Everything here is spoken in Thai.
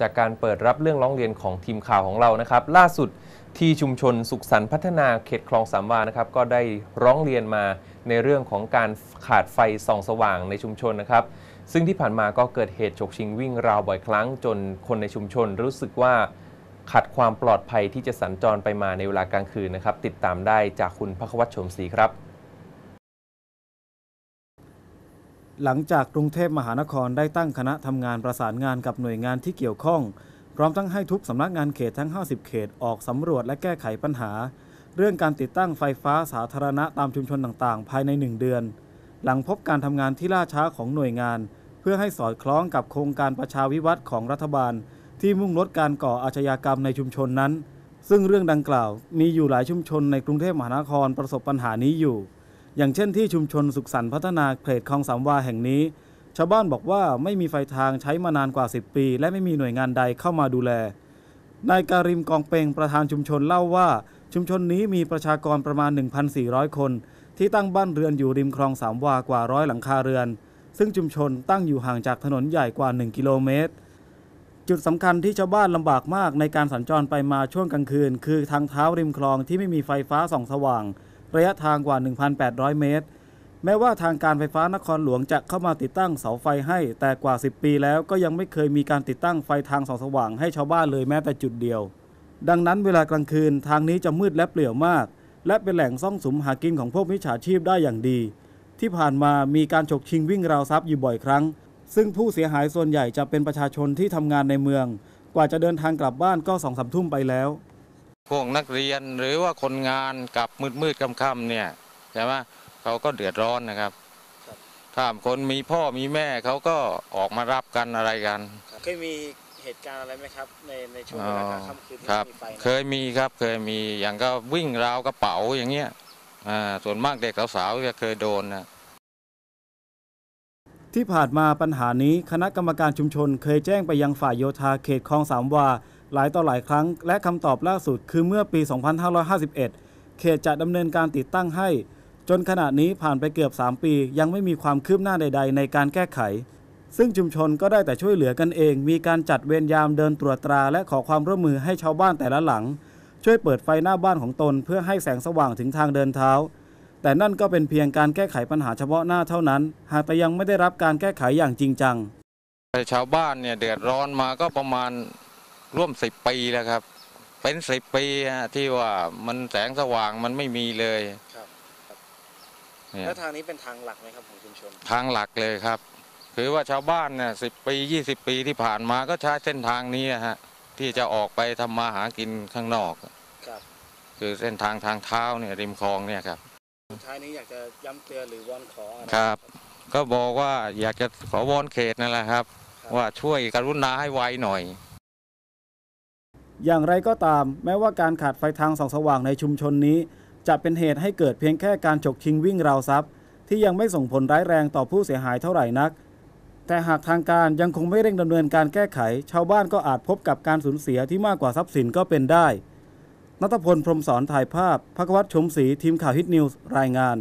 จากการเปิดรับเรื่องร้องเรียนของทีมข่าวของเรานะครับ ล่าสุดที่ชุมชนสุขสันต์พัฒนาเขตคลองสามวานะครับก็ได้ร้องเรียนมาในเรื่องของการขาดไฟส่องสว่างในชุมชนนะครับ ซึ่งที่ผ่านมาก็เกิดเหตุฉกชิงวิ่งราวบ่อยครั้ง จนคนในชุมชนรู้สึกว่าขาดความปลอดภัยที่จะสัญจรไปมาในเวลากลางคืนนะครับ ติดตามได้จากคุณพักวัชชมศรีครับ หลังจากกรุงเทพมหานครได้ตั้งคณะทำงานประสานงานกับหน่วยงานที่เกี่ยวข้อง พร้อมทั้งให้ทุกสำนักงานเขตทั้ง 50 เขตออกสำรวจและแก้ไขปัญหา เรื่องการติดตั้งไฟฟ้าสาธารณะตามชุมชนต่างๆ ภายใน 1 เดือน หลังพบการทำงานที่ล่าช้าของหน่วยงาน เพื่อให้สอดคล้องกับโครงการประชาวิวัฒน์ของรัฐบาล ที่มุ่งลดการก่ออาชญากรรมในชุมชนนั้น ซึ่งเรื่องดังกล่าว มีอยู่หลายชุมชนในกรุงเทพมหานครประสบปัญหานี้อยู่ อย่างเช่นที่ชุมชนสุขสันต์พัฒนาเขตคลองสามวาแห่งนี้ ชาวบ้านบอกว่าไม่มีไฟทางใช้มานานกว่า 10 ปี และไม่มีหน่วยงานใดเข้ามาดูแลนายการิมกองเปงประธานชุมชนเล่าว่า ชุมชนนี้มีประชากรประมาณ 1,400 คน ที่ตั้งบ้านเรือนอยู่ริมคลองสามวากว่าร้อยหลังคาเรือน ซึ่งชุมชนตั้งอยู่ห่างจากถนนใหญ่กว่า 1 กิโลเมตร จุดสำคัญที่ชาวบ้านลำบากมากในการสัญจรไปมาช่วงกลางคืน คือทางเท้าริมคลองที่ไม่มีไฟฟ้าส่องสว่าง ระยะทางกว่า 1,800 เมตร แม้ว่าทางการไฟฟ้านครหลวงจะเข้ามาติดตั้งเสาไฟให้ แต่กว่า 10 ปีแล้วก็ยังไม่เคยมีการติดตั้งไฟทางส่องสว่างให้ชาวบ้านเลยแม้แต่จุดเดียว ดังนั้นเวลากลางคืนทางนี้จะมืดและเปลี่ยวมาก และเป็นแหล่งซ่องสุมหากินของพวกมิจฉาชีพได้อย่างดี ที่ผ่านมามีการฉกชิงวิ่งราวทรัพย์อยู่บ่อยครั้ง ซึ่งผู้เสียหายส่วนใหญ่จะเป็นประชาชนที่ทำงานในเมือง กว่าจะเดินทางกลับบ้านก็สองสามทุ่มไปแล้ว พวกนักเรียนหรือว่าคนงานกลับมืดมืดๆค่ำๆเนี่ยใช่ไหมเขาก็เดือดร้อนนะครับถ้าคนมีพ่อมีแม่เขาก็ออกมารับกันอะไรกันเคยมีเหตุการณ์อะไรไหมครับในในช่วงอ๋เวอลากลางค่ำคืนที่ครับมีไฟนะเคยมีครับเคยมีอย่างก็วิ่งราวกระเป๋าอย่างเงี้ยอ่าส่วนมากเด็กสาวๆจะเคยโดนนะที่ผ่านมาปัญหานี้คณะกรรมการชุมชนเคยแจ้งไปยังฝ่ายโยธาเขตคลองสามวา หลายต่อหลายครั้ง และคำตอบล่าสุดคือเมื่อปี 2551 เขตจะดำเนินการติดตั้งให้ จนขณะนี้ผ่านไปเกือบ 3 ปี ยังไม่มีความคืบหน้าใด ๆ ในการแก้ไข ซึ่งชุมชนก็ได้แต่ช่วยเหลือกันเอง มีการจัดเวรยามเดินตรวจตรา และขอความร่วมมือให้ชาวบ้านแต่ละหลัง ช่วยเปิดไฟหน้าบ้านของตน เพื่อให้แสงสว่างถึงทางเดินเท้าแต่นั่นก็เป็นเพียงการแก้ไขปัญหาเฉพาะหน้าเท่านั้น หากแต่ยังไม่ได้รับการแก้ไขอย่างจริงจัง ชาวบ้านเนี่ยเดือดร้อนมาก็ประมาณ ร่วมสิบปีแล้วครับ เป็นสิบปีฮะที่ว่ามันแสงสว่างมันไม่มีเลยครับเนี่ยแล้วทางนี้เป็นทางหลักไหมครับของชุมชนทางหลักเลยครับ คือว่าชาวบ้านเนี่ยสิบปียี่สิบปีที่ผ่านมาก็ใช้เส้นทางนี้นะฮะที่จะออกไปทำมาหากินข้างนอกครับ คือเส้นทางทางเท้าเนี่ยริมคลองเนี่ยครับสุดท้ายนี้อยากจะย้ำเตือนหรือวอนขออะไรครับ ก็บอกว่าอยากจะขอวอนเขตนั่นแหละครับครับว่าช่วยกรุณาให้ไวหน่อย อย่างไรก็ตาม แม้ว่าการขาดไฟทางส่องสว่างในชุมชนนี้ จะเป็นเหตุให้เกิดเพียงแค่การฉกชิงวิ่งราวทรัพย์ ที่ยังไม่ส่งผลร้ายแรงต่อผู้เสียหายเท่าไหร่นัก แต่หากทางการยังคงไม่เร่งดำเนินการแก้ไข ชาวบ้านก็อาจพบกับการสูญเสียที่มากกว่าทรัพย์สินก็เป็นได้นัทพลพรมสอนถ่ายภาพพักวัตรชมศรีทีมข่าวฮิตนิวส์รายงาน